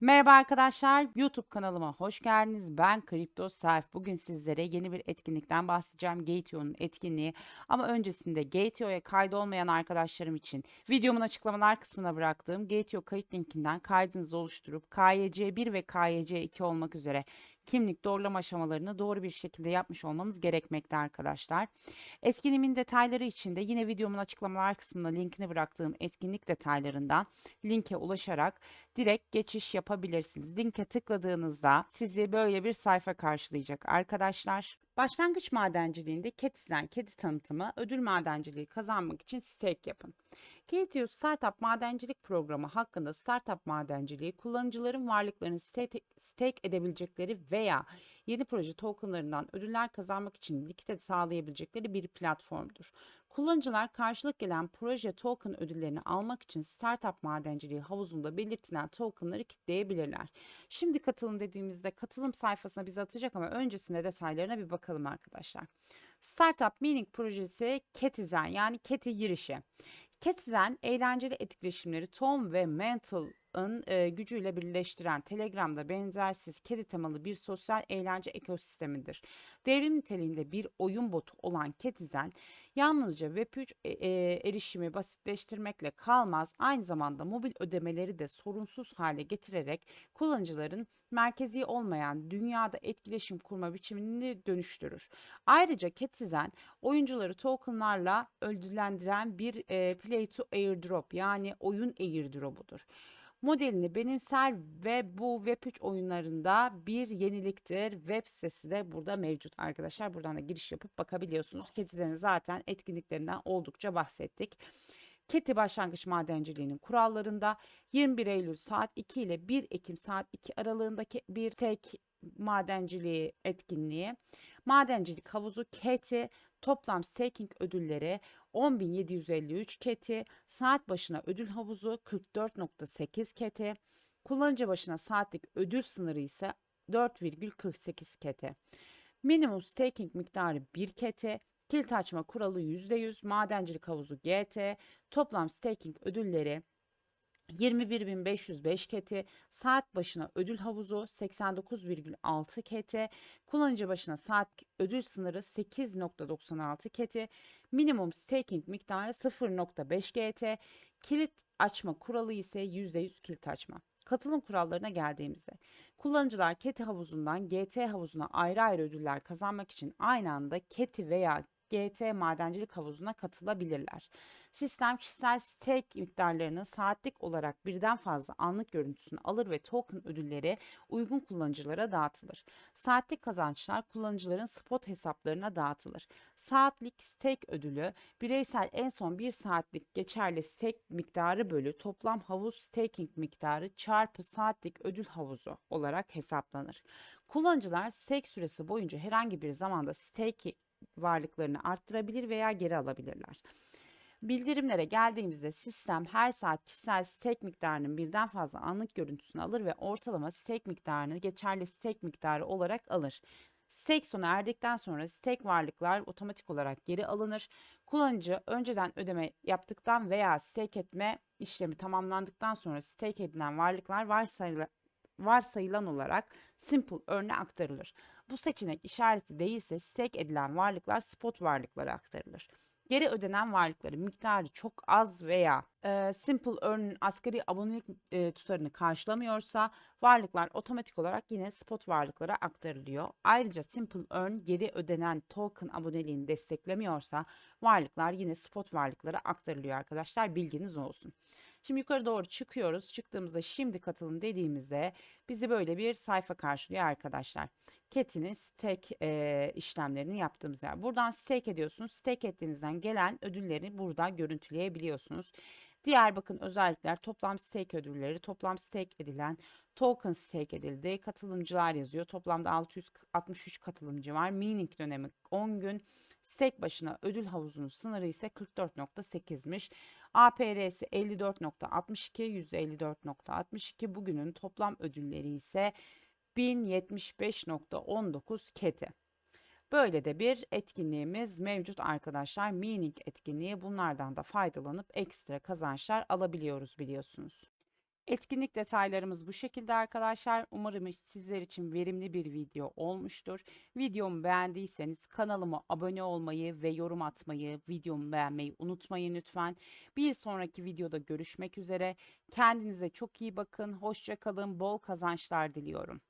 Merhaba arkadaşlar, YouTube kanalıma hoş geldiniz. Ben Kripto Self. Bugün sizlere yeni bir etkinlikten bahsedeceğim. Gateo'nun etkinliği. Ama öncesinde Gateo'ya kaydolmayan arkadaşlarım için videomun açıklamalar kısmına bıraktığım Gateo kayıt linkinden kaydınızı oluşturup KYC1 ve KYC2 olmak üzere kimlik doğrulama aşamalarını doğru bir şekilde yapmış olmanız gerekmekte arkadaşlar. Etkinliğimin detayları için de yine videomun açıklamalar kısmına linkini bıraktığım etkinlik detaylarından linke ulaşarak direkt geçiş yapabilirsiniz. Linke tıkladığınızda sizi böyle bir sayfa karşılayacak arkadaşlar. Başlangıç madenciliğinde Ketizen kedi tanıtımı ödül madenciliği kazanmak için stake yapın. Ketius Startup Madencilik Programı hakkında startup madenciliği kullanıcıların varlıklarını stake, edebilecekleri veya yeni proje tokenlarından ödüller kazanmak için likidite sağlayabilecekleri bir platformdur. Kullanıcılar karşılık gelen proje token ödüllerini almak için startup madenciliği havuzunda belirtilen tokenları kitleyebilirler. Şimdi katılım dediğimizde katılım sayfasına bizi atacak ama öncesinde detaylarına bir bakalım arkadaşlar. Startup Meaning projesi Ketizen yani Keti girişi. Ketizen eğlenceli etkileşimleri Tom ve Mental'ın e, gücüyle birleştiren Telegram'da benzersiz kedi temalı bir sosyal eğlence ekosistemidir. Devrim niteliğinde bir oyun botu olan Ketizen yalnızca Web3 e, e, erişimi basitleştirmekle kalmaz, aynı zamanda mobil ödemeleri de sorunsuz hale getirerek kullanıcıların merkezi olmayan dünyada etkileşim kurma biçimini dönüştürür. Ayrıca Ketizen oyuncuları tokenlarla ödüllendiren bir e, play to airdrop yani oyun airdrop'udur. Modelini benimser ve bu Web3 oyunlarında bir yeniliktir. Web sitesi de burada mevcut arkadaşlar. Buradan da giriş yapıp bakabiliyorsunuz. Ketizen'in zaten etkinliklerinden oldukça bahsettik. Keti başlangıç madenciliğinin kurallarında 21 Eylül saat 2 ile 1 Ekim saat 2 aralığındaki bir tek madenciliği etkinliği. Madencilik havuzu Keti toplam staking ödülleri 10.753 keti, saat başına ödül havuzu 44.8 keti, kullanıcı başına saatlik ödül sınırı ise 4,48 kete. Minimum staking miktarı 1 kete, kilit açma kuralı %100, madencilik havuzu GT, toplam staking ödülleri 21.505 keti, saat başına ödül havuzu 89,6 keti, kullanıcı başına saat ödül sınırı 8.96 keti, minimum staking miktarı 0.5 GT, kilit açma kuralı ise %100 kilit açma. Katılım kurallarına geldiğimizde kullanıcılar Keti havuzundan GT havuzuna ayrı ayrı ödüller kazanmak için aynı anda Keti veya GT madencilik havuzuna katılabilirler. Sistem kişisel stake miktarlarının saatlik olarak birden fazla anlık görüntüsünü alır ve token ödülleri uygun kullanıcılara dağıtılır. Saatlik kazançlar kullanıcıların spot hesaplarına dağıtılır. Saatlik stake ödülü bireysel en son 1 saatlik geçerli stake miktarı bölü toplam havuz staking miktarı çarpı saatlik ödül havuzu olarak hesaplanır. Kullanıcılar stake süresi boyunca herhangi bir zamanda stake varlıklarını arttırabilir veya geri alabilirler. Bildirimlere geldiğimizde sistem her saat kişisel stake miktarının birden fazla anlık görüntüsünü alır ve ortalama stake miktarını geçerli stake miktarı olarak alır. Stake sona erdikten sonra stake varlıklar otomatik olarak geri alınır. Kullanıcı önceden ödeme yaptıktan veya stake etme işlemi tamamlandıktan sonra stake edilen varlıklar varsayılan varsayılan olarak simple earn'e aktarılır. Bu seçenek işareti değilse stake edilen varlıklar spot varlıklara aktarılır. Geri ödenen varlıkların miktarı çok az veya e, Simple Earn'ün asgari abonelik e, tutarını karşılamıyorsa varlıklar otomatik olarak yine spot varlıklara aktarılıyor. Ayrıca Simple Earn geri ödenen token aboneliğini desteklemiyorsa varlıklar yine spot varlıklara aktarılıyor arkadaşlar bilginiz olsun. Şimdi yukarı doğru çıkıyoruz. Çıktığımızda şimdi katılın dediğimizde bizi böyle bir sayfa karşılıyor arkadaşlar. Ket'inin stake e, işlemlerini yaptığımız yer. Buradan stake ediyorsunuz. Stake ettiğinizden gelen ödülleri burada görüntüleyebiliyorsunuz. Diğer bakın özellikler toplam stake ödülleri, toplam stake edilen, token stake edildi, katılımcılar yazıyor. Toplamda 663 katılımcı var. Meaning dönemi 10 gün. Stake başına ödül havuzunun sınırı ise 44.8'miş. APR'si 54.62, %54.62. Bugünün toplam ödülleri ise 1075.19 keti. Böyle de bir etkinliğimiz mevcut arkadaşlar. Meaning etkinliği bunlardan da faydalanıp ekstra kazançlar alabiliyoruz biliyorsunuz. Etkinlik detaylarımız bu şekilde arkadaşlar. Umarım sizler için verimli bir video olmuştur. Videomu beğendiyseniz kanalıma abone olmayı ve yorum atmayı, videomu beğenmeyi unutmayın lütfen. Bir sonraki videoda görüşmek üzere. Kendinize çok iyi bakın. Hoşça kalın. Bol kazançlar diliyorum.